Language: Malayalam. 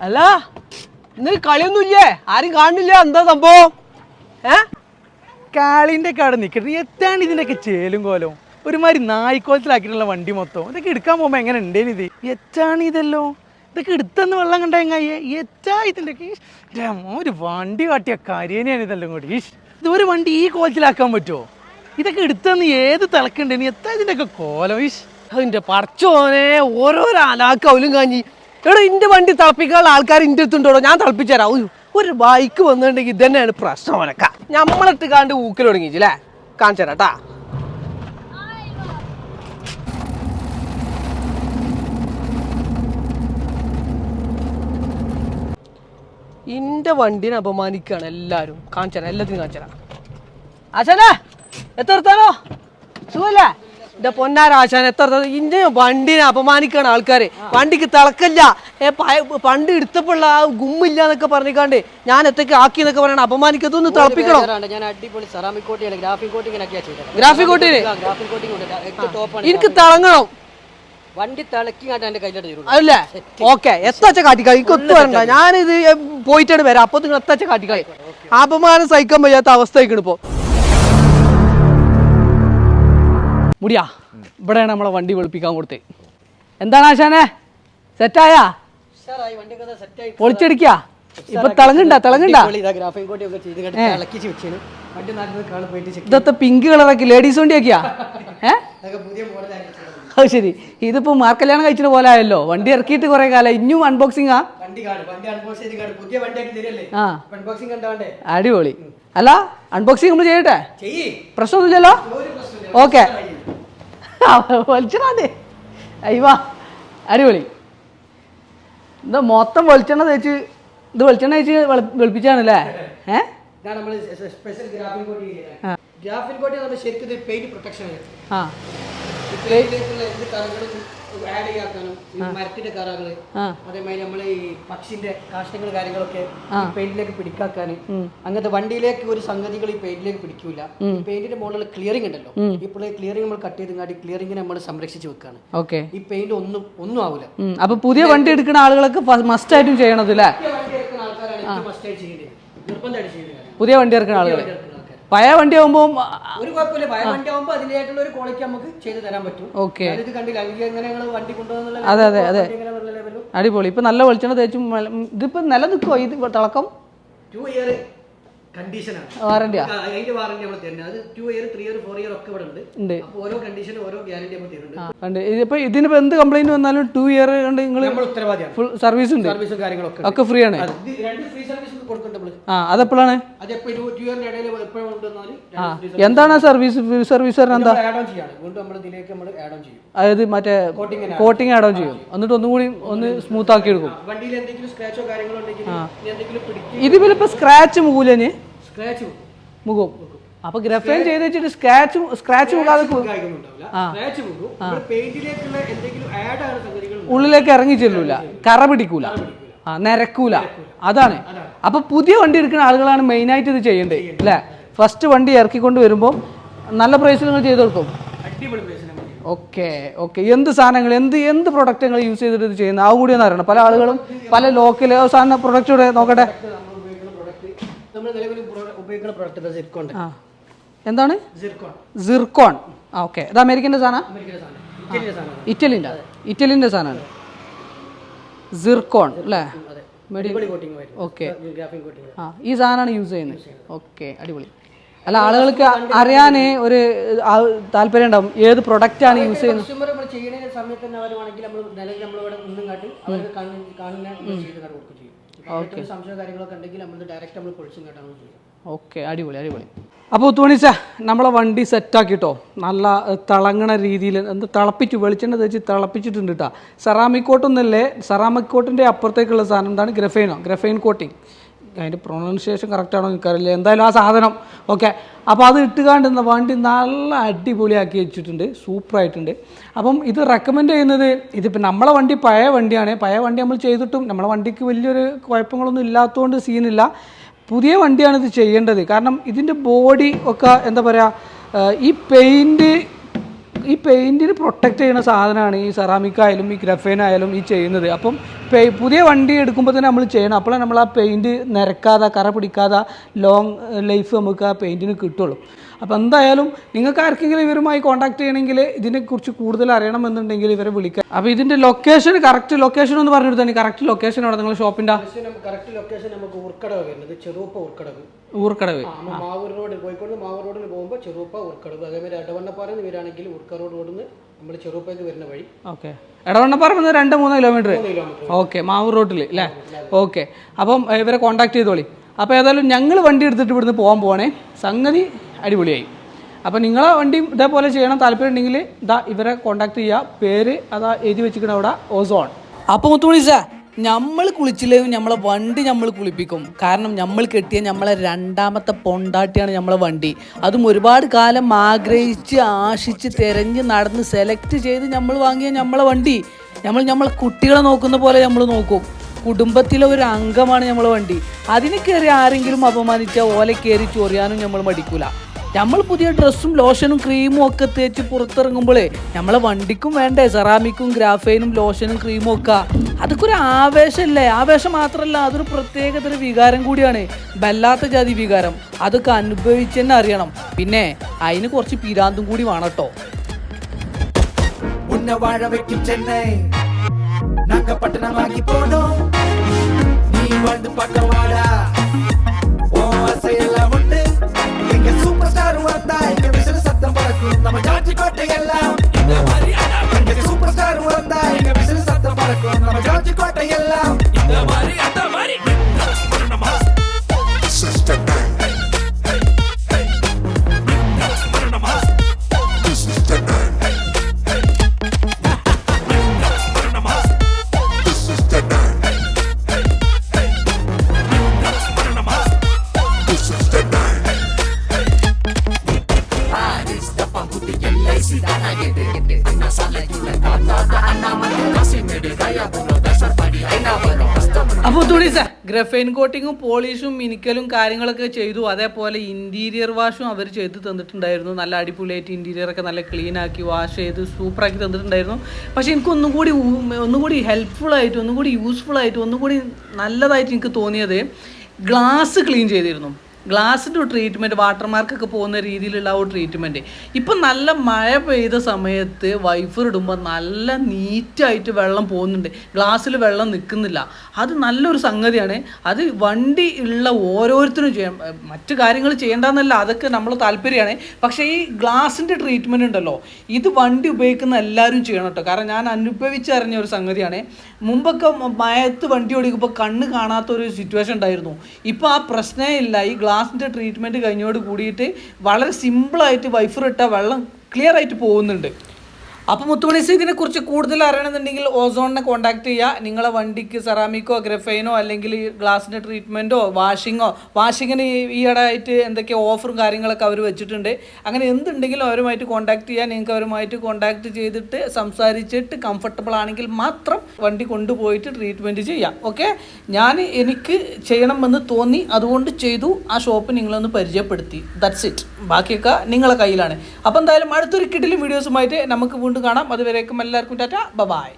അല്ല ഇന്ന് കളിയൊന്നുമില്ലേ? ആരും കാണുന്നില്ല. എന്താ സംഭവം? ഏ? കാളിന്റെ ഒക്കെ അവിടെ നിൽക്കട്ടെ. എത്താണ് ഇതിന്റെയൊക്കെ ചേലും കോലോ? ഒരുമാതിരി നായിക്കോലത്തിലാക്കിയിട്ടുള്ള വണ്ടി മൊത്തം. ഇതൊക്കെ എടുക്കാൻ പോകുമ്പോൾ എങ്ങനെ ഉണ്ടേനി ഇത്? എത്താണ് ഇതല്ലോ? ഇതൊക്കെ എടുത്തെന്ന് വെള്ളം കണ്ട എങ്ങായി? ഇതിന്റെ ഒരു വണ്ടി കാട്ടിയ കാര്യനെയാണ് ഇതെല്ലാം കൂടി. ഇത് ഇതൊരു വണ്ടി ഈ കോലത്തിലാക്കാൻ പറ്റുമോ ഇതൊക്കെ എടുത്തെന്ന് ഏത് തിളക്കണ്ടേ എത്താ ഇതിന്റെയൊക്കെ കോലം? ഈശ്. അതിന്റെ പറച്ചോനെ ഓരോരോ അലാക്കവലും കാഞ്ഞി. എടാ ഇന്റെ വണ്ടി തിളപ്പിക്കാനുള്ള ആൾക്കാർ ഇന്റെ അടുത്തുണ്ടോ ഞാൻ തിളപ്പിച്ചുതരാം. ഉയ്യ്, ഒരു ബൈക്ക് വന്നിട്ടുണ്ടെങ്കിൽ ഇത് തന്നെയാണ് പ്രശ്നം അനക്ക ഞമ്മളിട്ട് കാണ്ട് ഊക്കൽ തുടങ്ങിച്ചില്ലേ കാണിച്ചു തരാട്ടാ ഇന്റെ വണ്ടിനെ അപമാനിക്കാണ് എല്ലാരും. കാണിച്ചു തരാം എല്ലാത്തിനും കാണിച്ചു തരാം എത്ര സുഖല്ലേ? എന്റെ പൊന്നാര ആശാൻ എത്ര ഇന്റെ വണ്ടിനെ അപമാനിക്കാണ് ആൾക്കാര്. വണ്ടിക്ക് തിളക്കല്ല. പണ്ട് എടുത്തപ്പോഴുള്ള ആ ഗുമ്മില്ല എന്നൊക്കെ പറഞ്ഞിക്കാണ്ട് ഞാൻ എത്തൊക്കെ ആക്കി എന്നൊക്കെ പറയണം അപമാനിക്കത്തൊന്ന് തിളപ്പിക്കണം? ഗ്രാഫിക് കോട്ടിന് എനിക്ക് തിളങ്ങണം? വണ്ടി അല്ലേ? ഓക്കെ. എത്തച്ച കാട്ടിക്കളി എനിക്ക് ഒത്തു വരണ്ട. ഞാനിത് പോയിട്ടാണ് വരാം. അപ്പൊ നിങ്ങൾ എത്തച്ച കാട്ടിക്കളി അപമാനം സഹിക്കാൻ വയ്യാത്ത അവസ്ഥ ആയിക്കണ് ഇപ്പോ. മുടിയാ. ഇവിടെയാണ് നമ്മളെ വണ്ടി വെളുപ്പിക്കാൻ കൊടുത്തത് എന്താണ് ആശാനെ? സെറ്റായാ? പൊളിച്ചടിക്കാ ഇപ്പൊ തിളങ്ങണ്ട തിളങ്ങണ്ട ഇതൊക്കെ പിങ്ക് കളറൊക്കെ ലേഡീസ് വണ്ടി മോഡലാക്കി അത് ശരി. ഇതിപ്പോ മാർക്കല്യാണം കഴിച്ചിട്ട് പോലെ ആയല്ലോ. വണ്ടി ഇറക്കിയിട്ട് കുറെ കാലം. ഇനിയും അൺബോക്സിംഗ് ആ? അടിപൊളി. അല്ല അൺബോക്സിംഗ് നമ്മൾ ചെയ്യട്ടെ? ചെയ്യ്. പ്രശ്നമൊന്നുമില്ലല്ലോ? ഓക്കെ വലിച്ചണേ അയ്യവാ അടിപൊളി. എന്താ മൊത്തം വെളിച്ചെണ്ണ തേച്ച് ഇത് വെളിച്ചെണ്ണ തേച്ച് വെള- വെളുപ്പിച്ചാണല്ലേ ഏ? സ്പെഷ്യൽ ശരിക്കും പെയിന്റ് പ്രൊട്ടക്ഷൻ ആ. ഈ പെയിന്റിലേക്കുള്ള എന്ത് കറകളും ആഡ് ചെയ്യാക്കാനും മരത്തിന്റെ കറകൾ അതേമാതിരി നമ്മൾ ഈ പക്ഷിന്റെ കാഷ്ടങ്ങൾ കാര്യങ്ങളൊക്കെ പെയിന്റിലേക്ക് പിടിക്കാക്കാൻ അങ്ങനത്തെ വണ്ടിയിലേക്ക് ഒരു സംഗതികൾ ഈ പെയിന്റിലേക്ക് പിടിക്കൂല. പെയിന്റിന്റെ മുകളിൽ ക്ലിയറിംഗ് ഉണ്ടല്ലോ. ഇപ്പോൾ ക്ലിയറിംഗ് നമ്മൾ കട്ട് ചെയ്ത് ക്ലിയറിംഗിനെ നമ്മൾ സംരക്ഷിച്ച് വെക്കാണ്. ഓക്കെ. ഈ പെയിന്റ് ഒന്നും ഒന്നും ആവില്ല അപ്പൊ പുതിയ വണ്ടി എടുക്കുന്ന ആളുകൾക്ക് മസ്റ്റ് ആയിട്ടും ചെയ്യണത് അല്ലേ നിർബന്ധമായിട്ട് പുതിയ വണ്ടി ഇറക്കുന്ന ആളുകൾ പഴയ വണ്ടി ആകുമ്പോൾ ഒരു കുഴപ്പമില്ല. പഴയ വണ്ടി ആകുമ്പോൾ അതിന്റെതായിട്ടുള്ള ഒരു ക്വാളിറ്റി നമുക്ക് ചെയ്ത് തരാൻ പറ്റും. ഓക്കെ. ഇത് കണ്ടില്ല അല്ലെങ്കിൽ എങ്ങനെ ഞങ്ങൾ വണ്ടി കൊണ്ടുപോകുന്നുള്ള അതെ, അതെ, അതെ. അടിപൊളി. ഇപ്പൊ നല്ല വെളിച്ചെണ്ണ തേച്ചും ഇതിപ്പോ ഇതിപ്പോ നിലനിൽക്കുമോ ഇത് തിളക്കം? ടു ഇയർ കണ്ടീഷനാണ് വാറണ്ടിയാ അതിന്റെ വാറണ്ടി നമ്മൾ തരുന്നത്. അത് two year three year four year ഒക്കെ ഇവിടെ ഉണ്ട്. അപ്പോൾ ഓരോ കണ്ടീഷനും ഓരോ ഗ്യാരണ്ടി നമ്മൾ തരുന്നുണ്ട്. ഇതിപ്പോ ഇതിനിപ്പോ എന്ത് കംപ്ലൈന്റ് വന്നാലും ടു ഇയർ കൊണ്ട് നിങ്ങൾ ഉത്തരവാദിയാണ്. ഫുൾ സർവീസ് ഉണ്ട്. സർവീസും കാര്യങ്ങളൊക്കെ ഒക്കെ ഫ്രീ ആണ്. രണ്ട് ഫ്രീ സർവീസ് കൊടുക്കുന്നുണ്ട് ആ അതെപ്പോഴാണ്? എന്താണ് സർവീസ് സർവീസ് എന്താ? ആഡ് ഓൺ ചെയ്യാണ്. വീണ്ടും നമ്മൾ ഇതിലേക്ക് നമ്മൾ ആഡ് ഓൺ ചെയ്യും. അതായത് മറ്റേ കോട്ടിങ് ആഡോൺ ആഡ് ഓൺ ചെയ്യും. എന്നിട്ട് ഒന്നും കൂടി ഒന്ന് സ്മൂത്ത് ആക്കി എടുക്കും. ഇത് എന്തെങ്കിലും സ്ക്രാച്ചോ മുകൂലന് സ്ക്രാച്ച് മുഖം. അപ്പൊ ഗ്രഫൈൻ ചെയ്ത് വെച്ചിട്ട് സ്ക്രാച്ച് സ്ക്രാച്ച് മുഖാതെ ഉള്ളിലേക്ക് ഇറങ്ങി ചെല്ലൂല. കറ പിടിക്കൂല. ആ നിരക്കൂല. അതാണ്. അപ്പൊ പുതിയ വണ്ടി എടുക്കുന്ന ആളുകളാണ് മെയിൻ ആയിട്ട് ഇത് ചെയ്യേണ്ടത്. അല്ലേ? ഫസ്റ്റ് വണ്ടി ഇറക്കിക്കൊണ്ട് വരുമ്പോൾ നല്ല പ്രൈസിൽ നിങ്ങൾ ചെയ്ത് കൊടുക്കും. Okay okay. എന്ത് സാധനങ്ങൾ എന്ത് എന്ത് പ്രൊഡക്റ്റ് നിങ്ങൾ യൂസ് ചെയ്തിട്ട് ഇത് ചെയ്യുന്നത് ആ കൂടി ഒന്ന് അറിയണം. പല ആളുകളും പല ലോക്കൽ സാധന പ്രൊഡക്റ്റ് കൂടെ നോക്കട്ടെ. എന്താണ്? സിർക്കോൺ ആ ഓക്കെ. ഇത് അമേരിക്കന്റെ സാധനം? ഇറ്റലിന്റെ ഇറ്റലിന്റെ. സാധനമാണ് സിർക്കോൺ അല്ലേ? ഓക്കെ ആ ഈ സാധനമാണ് യൂസ് ചെയ്യുന്നത്. ഓക്കെ അടിപൊളി. അല്ല ആളുകൾക്ക് അറിയാൻ ഒരു താല്പര്യം ഉണ്ടാവും. ഏത് പ്രൊഡക്റ്റ് ആണ് യൂസ് ചെയ്യുന്നത്? നമ്മൾ ചെയ്യുന്ന സമയത്ത് തന്നെ വരുവാണെങ്കിൽ നമ്മൾ നിലവിൽ നമ്മളിവിടെ നിന്നും കാട്ടി. അവർക്ക് കാണുന്ന ചെയ്ത് ചെയ്യും. ഇപ്പൊ അവർക്ക് കാര്യങ്ങളൊക്കെ ഉണ്ടെങ്കിൽ നമ്മൾ ഡയറക്റ്റ് നമ്മൾ പൊളിച്ചും കാട്ടാണ് ചെയ്യും. ഓക്കെ അടിപൊളി അടിപൊളി. അപ്പോൾ തോണിച്ച നമ്മളെ വണ്ടി സെറ്റാക്കിട്ടോ നല്ല തിളങ്ങണ രീതിയിൽ എന്ത് തിളപ്പിച്ചു വെളിച്ചെണ്ണ തേച്ച് തിളപ്പിച്ചിട്ടുണ്ട് കേട്ടോ സെറാമിക് കോട്ടൊന്നല്ലേ സെറാമിക് കോട്ടിന്റെ അപ്പുറത്തേക്കുള്ള സാധനം എന്താണ്? ഗ്രഫൈനോ ഗ്രഫൈൻ കോട്ടിങ് അതിന്റെ പ്രൊണൗൺസിയേഷൻ കറക്റ്റാണോ എനിക്കറിയില്ല. എന്തായാലും ആ സാധനം ഓക്കെ അപ്പോൾ അത് ഇട്ടുകാണ്ടുന്ന വണ്ടി നല്ല അടിപൊളിയാക്കി വെച്ചിട്ടുണ്ട്. സൂപ്പറായിട്ടുണ്ട് അപ്പം ഇത് റെക്കമെൻഡ് ചെയ്യുന്നത് ഇതിപ്പോൾ നമ്മളെ വണ്ടി പഴയ വണ്ടിയാണ്. പഴയ വണ്ടി നമ്മൾ ചെയ്തിട്ടും നമ്മളെ വണ്ടിക്ക് വലിയൊരു കുഴപ്പങ്ങളൊന്നും ഇല്ലാത്തതുകൊണ്ട് സീനില്ല പുതിയ വണ്ടിയാണ് ഇത് ചെയ്യേണ്ടത്. കാരണം ഇതിന്റെ ബോഡി ഒക്കെ എന്താ പറയുക ഈ പെയിന്റ് പെയിന്റിന് പ്രൊട്ടക്റ്റ് ചെയ്യുന്ന സാധനമാണ് ഈ സെറാമിക് ആയാലും ഈ ഗ്രഫൈൻ ആയാലും ഈ ചെയ്യുന്നത്. അപ്പം പുതിയ വണ്ടി എടുക്കുമ്പോൾ തന്നെ നമ്മൾ ചെയ്യണം. അപ്പോഴാണ് നമ്മൾ ആ പെയിന്റ് നിരക്കാതെ കറ പിടിക്കാതെ ലോങ് ലൈഫ് നമുക്ക് ആ പെയിന്റിന് കിട്ടുള്ളൂ. അപ്പോൾ എന്തായാലും നിങ്ങൾക്ക് ആർക്കെങ്കിലും ഇവരുമായി കോൺടാക്ട് ചെയ്യണമെങ്കിൽ ഇതിനെക്കുറിച്ച് കൂടുതൽ അറിയണമെന്നുണ്ടെങ്കിൽ ഇവരെ വിളിക്കാം. അപ്പോൾ ഇതിന്റെ ലൊക്കേഷൻ കറക്റ്റ് ലൊക്കേഷൻ എന്ന് പറഞ്ഞു തന്നെ കറക്റ്റ് ലൊക്കേഷൻ അവിടെ നിങ്ങൾ ഷോപ്പിന്റെ കറക്റ്റ് ലൊക്കേഷൻ നമുക്ക് ഉർക്കടവ് വരുന്നത് ചെറുപ്പ ഉർക്കടവ് ഊർക്കടവ്. മാവൂർ റോഡ് കോഴിക്കോട് മാവൂർ റോഡിൽ പോകുമ്പോൾ ചെറുപ്പ ഉർക്കടവ് അതേമാതിരി ഇടവണ്ണപ്പാറ എന്ന് വരികയാണെങ്കിൽ ഉർക്ക റോഡ് റോഡിൽ നിന്ന് നമ്മൾ ചെറുപ്പയ്ക്ക് വരുന്ന വഴി. ഓക്കെ. ഇടവണ്ണപ്പാറ വന്ന് രണ്ട് മൂന്ന് കിലോമീറ്റർ കിലോമീറ്റർ ഓക്കെ മാവൂർ റോട്ടിൽ അല്ലേ? ഓക്കെ. അപ്പം ഇവരെ കോൺടാക്ട് ചെയ്തോളി. അപ്പോൾ ഏതായാലും ഞങ്ങൾ വണ്ടി എടുത്തിട്ട് ഇവിടുന്ന് പോകാൻ പോകണേ സംഗതി അടിപൊളിയായി. അപ്പോൾ നിങ്ങളെ വണ്ടി ഇതേപോലെ ചെയ്യണം താല്പര്യം ഉണ്ടെങ്കിൽ ഇതാ ഇവരെ കോൺടാക്ട് ചെയ്യുക. പേര് അതാ എഴുതി വെച്ചിരിക്കണ അവിടെ ഓസോൺ അപ്പോൾ മുത്തുമണി സാർ നമ്മൾ കുളിച്ചില്ലെങ്കിൽ നമ്മളെ വണ്ടി നമ്മൾ കുളിപ്പിക്കും. കാരണം നമ്മൾ കെട്ടിയ നമ്മളെ രണ്ടാമത്തെ പൊണ്ടാട്ടിയാണ് നമ്മളെ വണ്ടി. അതും ഒരുപാട് കാലം ആഗ്രഹിച്ച് ആശിച്ച് തിരഞ്ഞ് നടന്ന് സെലക്ട് ചെയ്ത് നമ്മൾ വാങ്ങിയ നമ്മളെ വണ്ടി. നമ്മൾ നമ്മളെ കുട്ടികളെ നോക്കുന്ന പോലെ നമ്മൾ നോക്കും. കുടുംബത്തിലെ ഒരു അംഗമാണ് നമ്മളെ വണ്ടി. അതിനെ കയറി ആരെങ്കിലും അപമാനിച്ചാൽ ഓല കയറി ചൊറിയാനും നമ്മൾ മടിക്കൂല. നമ്മൾ പുതിയ ഡ്രസ്സും ലോഷനും ക്രീമും ഒക്കെ തേച്ച് പുറത്തിറങ്ങുമ്പോഴേ നമ്മളെ വണ്ടിക്കും വേണ്ടേ സെറാമിക്കും ഗ്രാഫൈനും ലോഷനും ക്രീമും ഒക്കെ അതൊക്കെ ഒരു ആവേശമല്ലേ ആവേശം മാത്രമല്ല അതൊരു പ്രത്യേകതര വികാരം കൂടിയാണ് വല്ലാത്ത ജാതി വികാരം അതൊക്കെ അനുഭവിച്ച് തന്നെ അറിയണം പിന്നെ അതിന് കുറച്ച് പിരാന്തും കൂടി വേണം കേട്ടോ உன்னை வாழ வைக்கும் சென்னை நாங்க பட்டணமாகி போனோம் நீ வாழ்ந்து பார்க்க வாடா അപ്പോൾ സാർ ഗ്രഫൈൻ കോട്ടിങ്ങും പോളിഷും മിനിക്കലും കാര്യങ്ങളൊക്കെ ചെയ്തു. അതേപോലെ ഇന്റീരിയർ വാഷും അവർ ചെയ്ത് തന്നിട്ടുണ്ടായിരുന്നു. നല്ല അടിപൊളിയായിട്ട് ഇന്റീരിയർ ഒക്കെ നല്ല ക്ലീൻ ആക്കി വാഷ് ചെയ്ത് സൂപ്പറാക്കി തന്നിട്ടുണ്ടായിരുന്നു. പക്ഷേ എനിക്ക് ഒന്നും കൂടി ഒന്നും കൂടി ഹെൽപ്ഫുൾ ആയിട്ട് ഒന്നും കൂടി യൂസ്ഫുൾ ആയിട്ട് ഒന്നും കൂടി നല്ലതായിട്ട് എനിക്ക് തോന്നിയത് ഗ്ലാസ് ക്ലീൻ ചെയ്തിരുന്നു. ഗ്ലാസിന്റെ ഒരു ട്രീറ്റ്മെന്റ് വാട്ടർ മാർക്കൊക്കെ പോകുന്ന രീതിയിലുള്ള ആ ഒരു ട്രീറ്റ്മെന്റ് ഇപ്പം നല്ല മഴ പെയ്ത സമയത്ത് വൈഫർ ഇടുമ്പോൾ നല്ല നീറ്റായിട്ട് വെള്ളം പോകുന്നുണ്ട്. ഗ്ലാസ്സിൽ വെള്ളം നിൽക്കുന്നില്ല. അത് നല്ലൊരു സംഗതിയാണ്. അത് വണ്ടി ഉള്ള ഓരോരുത്തരും ചെയ്യാം മറ്റ് കാര്യങ്ങൾ ചെയ്യേണ്ടെന്നല്ല അതൊക്കെ നമ്മൾ താല്പര്യമാണ്. പക്ഷേ ഈ ഗ്ലാസിന്റെ ട്രീറ്റ്മെന്റ് ഉണ്ടല്ലോ ഇത് വണ്ടി ഉപയോഗിക്കുന്ന എല്ലാവരും ചെയ്യണം കേട്ടോ കാരണം ഞാൻ അനുഭവിച്ചറിഞ്ഞ ഒരു സംഗതിയാണ്. മുമ്പൊക്കെ മയത്ത് വണ്ടി ഓടിക്കുമ്പോൾ കണ്ണ് കാണാത്ത ഒരു സിറ്റുവേഷൻ ഉണ്ടായിരുന്നു. ഇപ്പോൾ ആ പ്രശ്നമില്ല ഈ ഗ്ലാസിന്റെ ട്രീറ്റ്മെന്റ് കഴിഞ്ഞോട് കൂടിയിട്ട് വളരെ സിമ്പിളായിട്ട് വൈഫർ ഇട്ട വെള്ളം ക്ലിയർ ആയിട്ട് പോകുന്നുണ്ട്. അപ്പോൾ മുത്തുമണീസ് ഇതിനെക്കുറിച്ച് കൂടുതൽ അറിയണമെന്നുണ്ടെങ്കിൽ ഓസോണിനെ കോൺടാക്ട് ചെയ്യുക. നിങ്ങളെ വണ്ടിക്ക് സെറാമിക്കോ ഗ്രഫൈനോ അല്ലെങ്കിൽ ഗ്ലാസിന്റെ ട്രീറ്റ്മെന്റോ വാഷിങ്ങോ വാഷിങ്ങിന് ഈയിടെ ആയിട്ട് എന്തൊക്കെ ഓഫറും കാര്യങ്ങളൊക്കെ അവർ വെച്ചിട്ടുണ്ട്. അങ്ങനെ എന്തുണ്ടെങ്കിലും അവരുമായിട്ട് കോൺടാക്ട് ചെയ്യുക നിങ്ങൾക്ക് അവരുമായിട്ട് കോൺടാക്ട് ചെയ്തിട്ട് സംസാരിച്ചിട്ട് കംഫർട്ടബിൾ ആണെങ്കിൽ മാത്രം വണ്ടി കൊണ്ടുപോയിട്ട് ട്രീറ്റ്മെന്റ് ചെയ്യാം. ഓക്കെ ഞാൻ എനിക്ക് ചെയ്യണമെന്ന് തോന്നി. അതുകൊണ്ട് ചെയ്തു. ആ ഷോപ്പ് നിങ്ങളൊന്ന് പരിചയപ്പെടുത്തി. ദറ്റ്സ് ഇറ്റ് ബാക്കിയൊക്കെ നിങ്ങളെ കയ്യിലാണ്. അപ്പോൾ എന്തായാലും അടുത്തൊരു കിടിലും വീഡിയോസുമായിട്ട് നമുക്ക് വീണ്ടും കാണാം. അതുവരേക്കും എല്ലാവർക്കും ടാറ്റ. ബൈ